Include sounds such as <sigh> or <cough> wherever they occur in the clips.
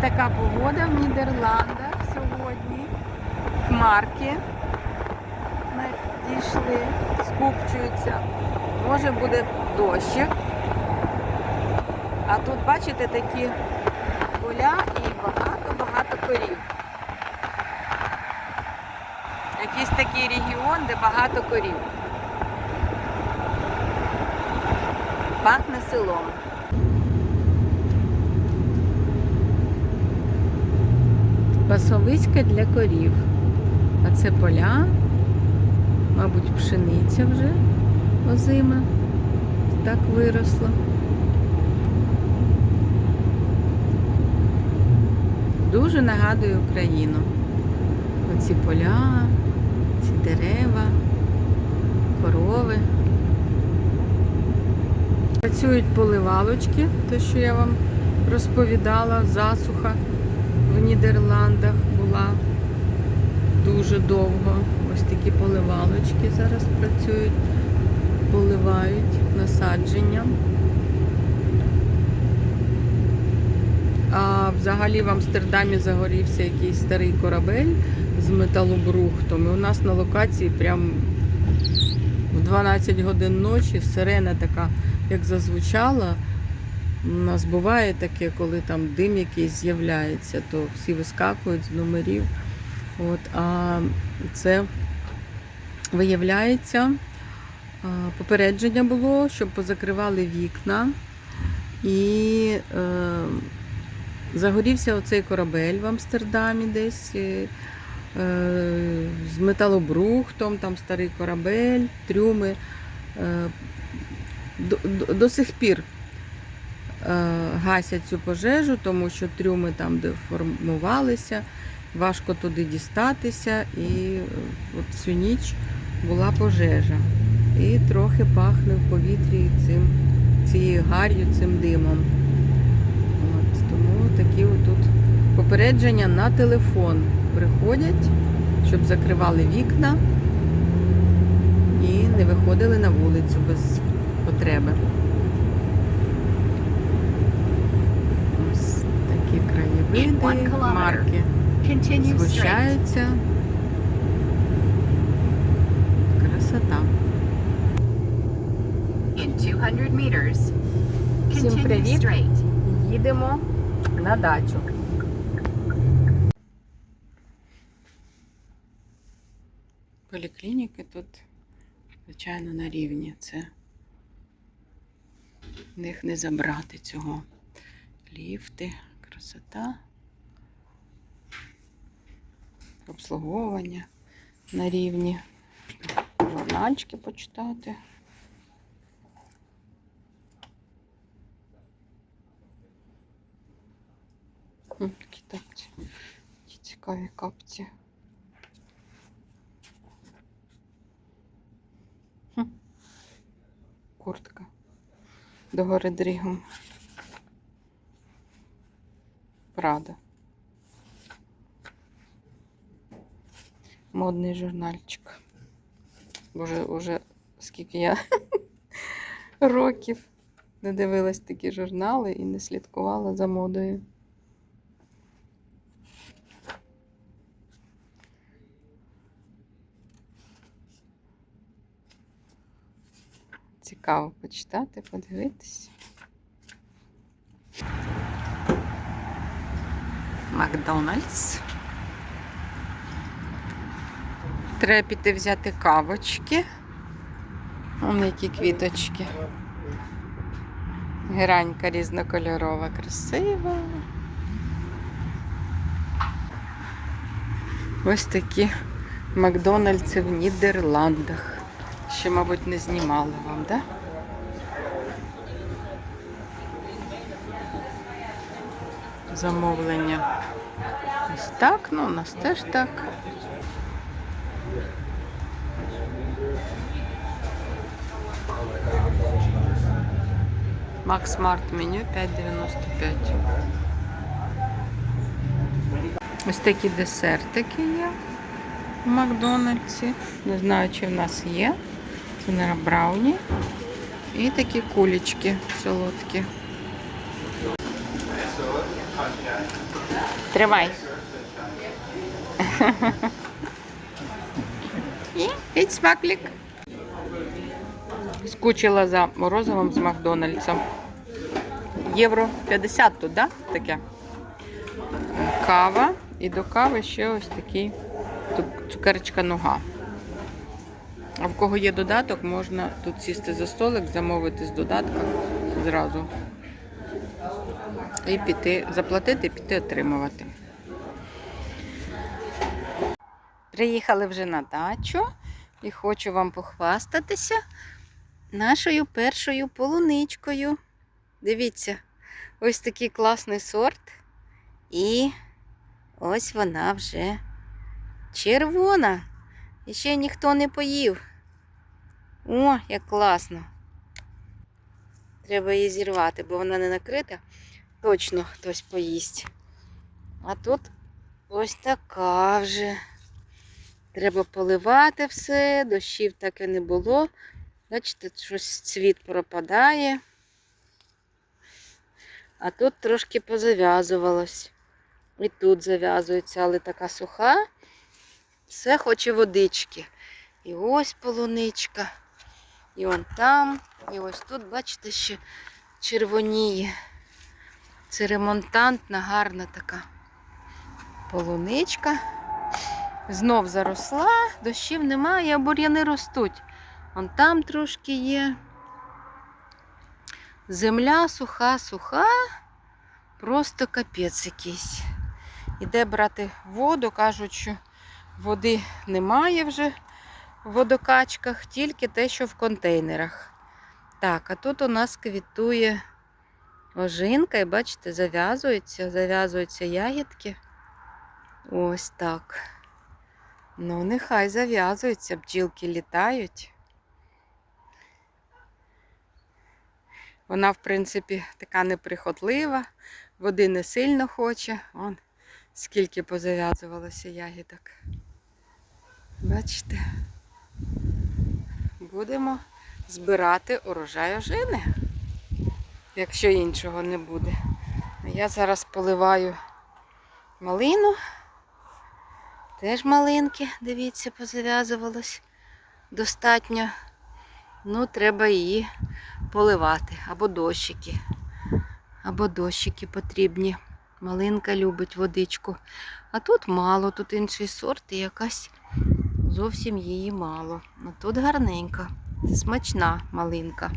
така погода в Нідерландах сьогодні. Хмарки надійшли, скупчуються. Може буде дощик. А тут, бачите, такі поля і багато-багато корів. Якийсь такий регіон, де багато корів. Пахне селом. Пасовиська для корів. А це поля, мабуть, пшениця вже озима. Так виросла. Дуже нагадує Україну. Оці поля, ці дерева, корови. Працюють поливалочки, те, що я вам розповідала, засуха в Нідерландах була дуже довго. Ось такі поливалочки зараз працюють, поливають насадженням. А взагалі в Амстердамі загорівся якийсь старий корабель з металобрухтом. І у нас на локації прям в 12 годин ночі сирена така, як зазвучала. У нас буває таке, коли там дим якийсь з'являється, то всі вискакують з номерів. От, а це виявляється, попередження було, щоб позакривали вікна. І е, загорівся оцей корабель в Амстердамі десь. е, е, З металобрухтом, там старий корабель, трюми. Е, До, до, до сих пір гасять цю пожежу, тому що трюми там, де формувалися, важко туди дістатися. І е, от всю ніч була пожежа. І трохи пахне в повітрі цим, цією гар'ю, цим димом. От, тому такі отут попередження на телефон приходять, щоб закривали вікна і не виходили на вулицю без потреби. Ось такі Continue straight. згущаються. Красота. In 200 meters, Всім привіт. Їдемо на дачу. Поліклініки тут, звичайно, на рівні. Це в них не забрати цього. Ліфти, красота, обслуговування на рівні. Журнальчики почитати. Такі тапці. Такі цікаві капці. Хм. Куртка. Догори дрігом. Прада. Модний журнальчик. Боже, уже скільки я <laughs> років не дивилась такі журнали і не слідкувала за модою. Цікаво почитати, подивитись. Макдональдс. Треба піти взяти кавочки. Вон які квіточки. Геранька різнокольорова, красива. Ось такі Макдональдси в Нідерландах. Ще, мабуть, не знімала вам, так? Да? Замовлення. Ось так, ну у нас теж так. Макс Смарт меню 5,95. Ось такі десертики є в Макдональдсі. Не знаю, чи в нас є. Це наверное, брауні. І такі кулечки солодкі. Тримай. <laughs> І геть смаклік. Скучила за морозивом з Макдональдсом. Євро 50 тут, да? Таке. Кава. І до кави ще ось такий цу- цукерочка нога. А в кого є додаток, можна тут сісти за столик, замовити з додатка зразу. І піти, заплатити, і піти отримувати. Приїхали вже на дачу і хочу вам похвастатися нашою першою полуничкою. Дивіться, ось такий класний сорт. І ось вона вже червона. І ще ніхто не поїв. О, як класно. Треба її зірвати, бо вона не накрита. Точно хтось поїсть. А тут ось така вже. Треба поливати все, дощів так і не було. Бачите, щось цвіт пропадає. А тут трошки позав'язувалось. І тут зав'язується, але така суха. Все хоче водички. І ось полуничка. І он там. І ось тут, бачите, ще червоніє. Це ремонтантна, гарна така полуничка. Знов заросла, дощів немає, бур'яни ростуть. Вон там трошки є. Земля суха, суха, просто капець якийсь. Іде брати воду, кажуть, що води немає вже в водокачках, тільки те, що в контейнерах. Так, а тут у нас квітує ожинка, і бачите, зав'язується, зав'язуються ягідки. Ось так. Ну, нехай зав'язуються, бджілки літають. Вона, в принципі, така неприхотлива, води не сильно хоче. Вон скільки позав'язувалося ягідок. Бачите? Будемо збирати урожай ожини, якщо іншого не буде. Я зараз поливаю малину. Теж малинки, дивіться, позав'язувалось достатньо. Ну, треба її поливати. Або дощики. Або дощики потрібні. Малинка любить водичку. А тут мало, тут інший сорт і якась зовсім її мало. А тут гарненька, смачна малинка.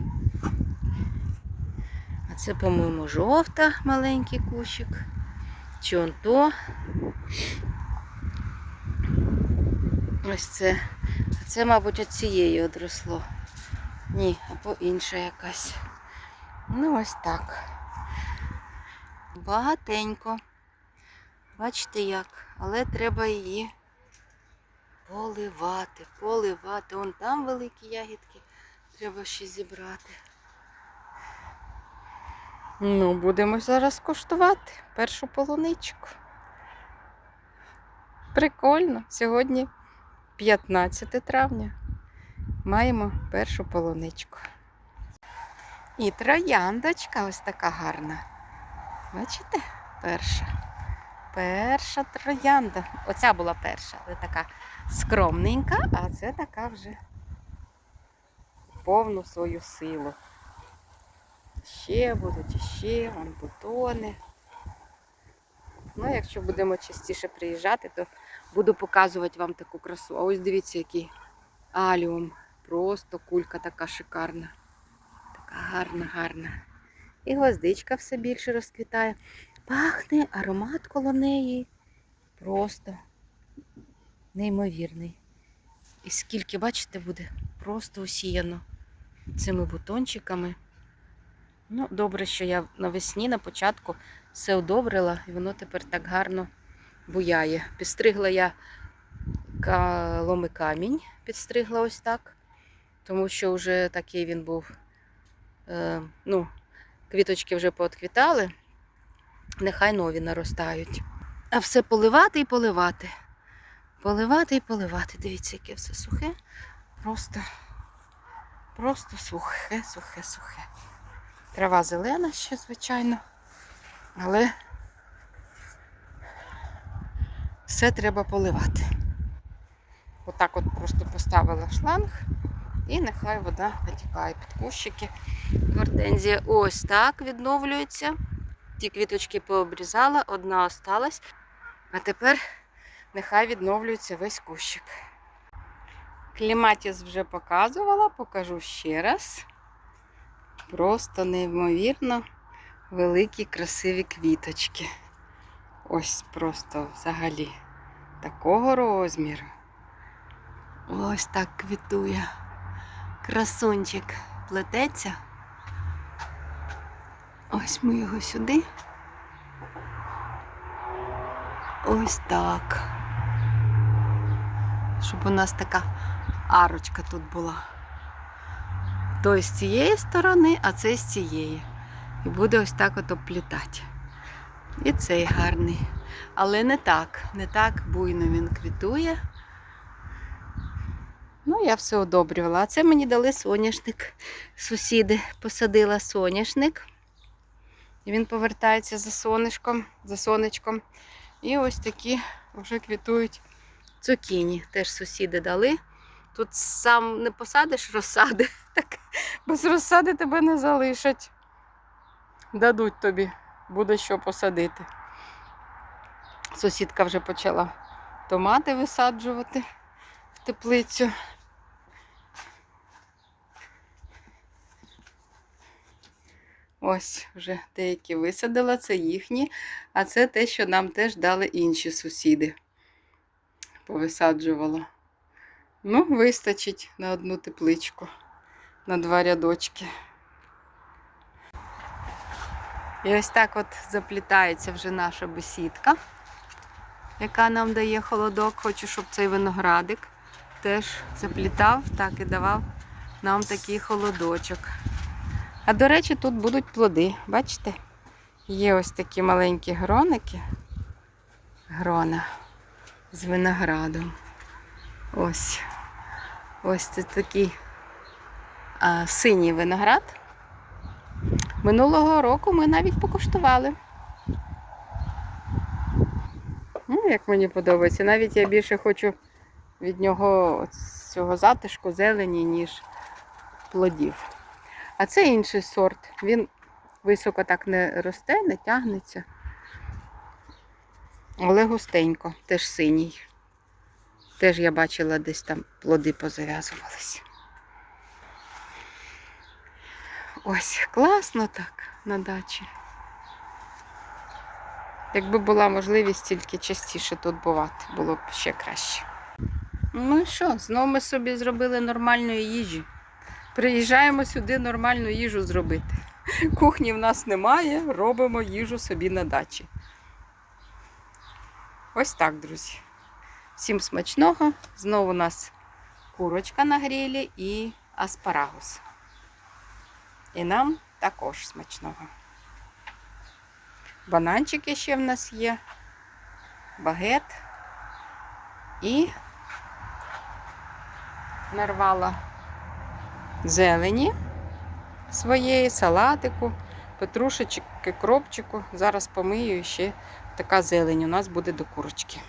А це, по-моєму, жовта маленький кущик. Чи он то. Ось це. А це, мабуть, від цієї одросло. Ні, або інша якась. Ну, ось так. Багатенько. Бачите як, але треба її поливати, поливати. Вон там великі ягідки. Треба ще зібрати. Ну, будемо зараз коштувати першу полуничку. Прикольно. Сьогодні 15 травня. Маємо першу полуничку. І трояндочка ось така гарна. Бачите? Перша. Перша троянда. Оця була перша, але така скромненька, а це така вже повну свою силу. Ще будуть, і ще, вон бутони. Ну, якщо будемо частіше приїжджати, то буду показувати вам таку красу. А ось дивіться, який аліум. Просто кулька така шикарна. Така гарна, гарна. І гвоздичка все більше розквітає. Пахне аромат коло неї. Просто неймовірний. І скільки, бачите, буде просто усіяно цими бутончиками. Ну, добре, що я навесні на початку все одобрила, і воно тепер так гарно буяє. Підстригла я каломи камінь, підстригла ось так, тому що вже такий він був. Е, ну, квіточки вже поотквітали, нехай нові наростають. А все поливати і поливати. Поливати і поливати. Дивіться, яке все сухе. Просто, просто сухе, сухе, сухе. Трава зелена ще, звичайно. Але все треба поливати. Отак от просто поставила шланг і нехай вода натікає під кущики. Гортензія ось так відновлюється. Ті квіточки пообрізала, одна осталась. А тепер нехай відновлюється весь кущик. Кліматіс вже показувала, покажу ще раз. Просто неймовірно великі красиві квіточки. Ось просто взагалі такого розміру. Ось так квітує. Красунчик плететься. Ось ми його сюди. Ось так. Щоб у нас така арочка тут була. Той з цієї сторони, а цей з цієї. І буде ось так от оплітати. І цей гарний. Але не так, не так буйно він квітує. Ну, я все одобрювала. А це мені дали соняшник. Сусіди посадила соняшник. І він повертається за сонечком, за сонечком. І ось такі вже квітують цукіні. Теж сусіди дали. Тут сам не посадиш розсади, <laughs> так без розсади тебе не залишать. Дадуть тобі, буде що посадити. Сусідка вже почала томати висаджувати в теплицю. Ось вже деякі висадила, це їхні, а це те, що нам теж дали інші сусіди. Повисаджувала. Ну, вистачить на одну тепличку, на два рядочки. І ось так от заплітається вже наша бесідка, яка нам дає холодок. Хочу, щоб цей виноградик теж заплітав, так і давав нам такий холодочок. А до речі, тут будуть плоди. Бачите? Є ось такі маленькі гроники. Грона з виноградом. Ось. Ось це такий а, синій виноград. Минулого року ми навіть покуштували. Ну, як мені подобається. Навіть я більше хочу від нього цього затишку зелені, ніж плодів. А це інший сорт. Він високо так не росте, не тягнеться. Але густенько, теж синій. Теж я бачила, десь там плоди позав'язувались. Ось, класно так на дачі. Якби була можливість тільки частіше тут бувати, було б ще краще. Ну і що, знову ми собі зробили нормальної їжі. Приїжджаємо сюди нормальну їжу зробити. Кухні в нас немає, робимо їжу собі на дачі. Ось так, друзі. Всім смачного. Знову у нас курочка на грілі і аспарагус. І нам також смачного. Бананчики ще в нас є, багет і нарвала зелені своєї, салатику, петрушечки, кропчику. Зараз помию ще така зелень у нас буде до курочки.